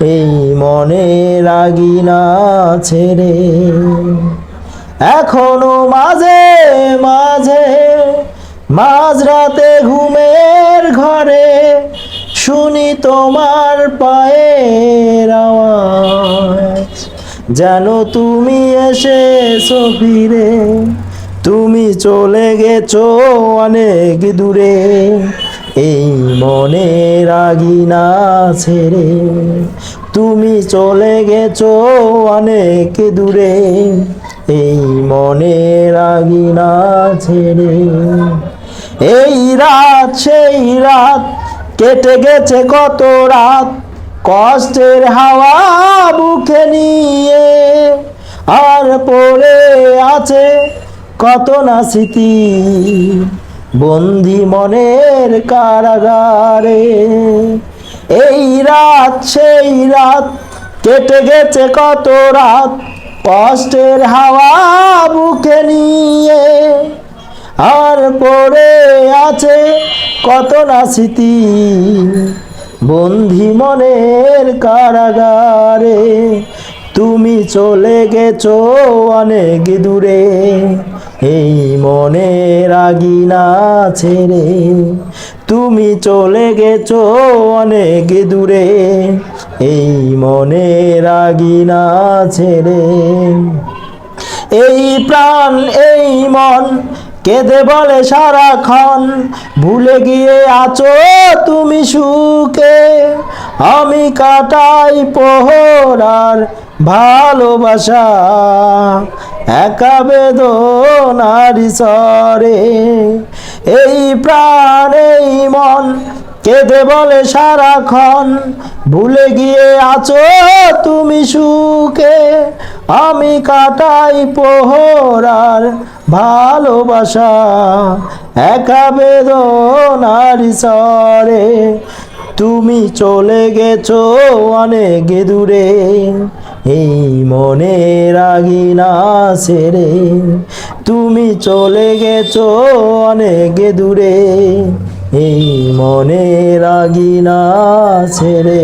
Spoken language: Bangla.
এই মনে রাগি না ছেড়ে এখনও মাঝে মাঝে মাঝরাতে ঘুমের ঘরে শুনি তোমার পায়ের আওয়াজ। যেন তুমি এসেছ ফিরে, তুমি চলে গেছো অনেক দূরে। এই মনে রাগি না ছেড়ে তুমি চলে গেছো অনেক দূরে। এই মনে রাগি না ছেড়ে। এই রাত, সেই রাত কেটে গেছে কত রাত। কষ্টের হাওয়া বুকে নিয়ে আর পড়ে আছে কত না স্মৃতি। বন্দি মনের কারাগারে এই রাত, সেই রাত, কেটে গেছে কত রাত। কষ্টের হাওয়া বুকে নিয়ে আর পড়ে আছে কত না স্মৃতি। বন্ধি মনের কারাগারে তুমি চলে গেছো অনেক দূরে। এই মনে রাগি না ছেড়ে, তুমি চলে গেছো অনেক দূরে। এই মনে রাগি না ছেড়ে, এই প্রাণ, এই মন কেঁদে বলে সারাক্ষণ, ভুলে গিয়ে আছো তুমি সুখে। আমি কাটাই পোহরার ভালোবাসা, একা বেদনারি সরে এই প্রাণ এই মন কেঁদে বলে সারাক্ষণ, ভুলে গিয়ে আছো তুমি সুখে? আমি কাটাই পোহরার ভালোবাসা, একা বেদনার সরে তুমি চলে গেছো অনেক দূরে, এই মনে রাগি না সেরে। তুমি চলে গেছো অনেক দূরে এই মনে রাগিনা ছেড়ে